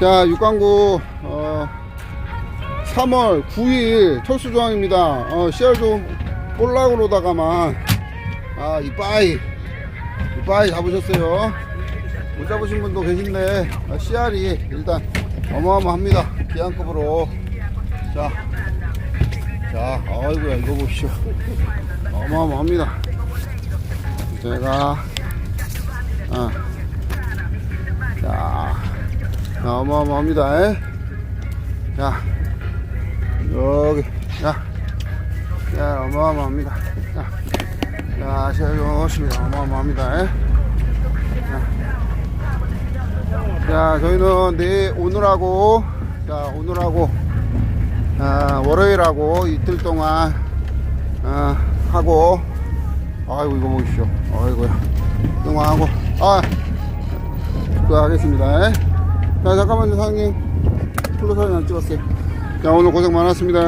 자, 육광구, 어, 3월 9일 철수조항입니다. 어, 씨알 좀 볼라 그러다가만, 아, 이빠이, 이빠이 잡으셨어요. 못 잡으신 분도 계신데, 아, 씨알이 일단 어마어마합니다. 기한급으로. 자, 자, 아이고야, 이거 보십시오. 어마어마합니다. 제가, 자, 어마어마합니다. 에? 자, 여기, 자, 자, 어마어마합니다. 자, 자, 시야 좋습니다. 어마어마합니다. 에? 자, 자, 저희는 내 오늘하고, 자, 오늘하고, 아, 월요일하고 이틀 동안, 아, 하고, 아이고, 이거 보십시오. 아이고야. 동안 하고, 아, 그 하겠습니다. 자, 잠깐만요, 사장님. 플로 사진 안 찍었어요. 자, 오늘 고생 많았습니다.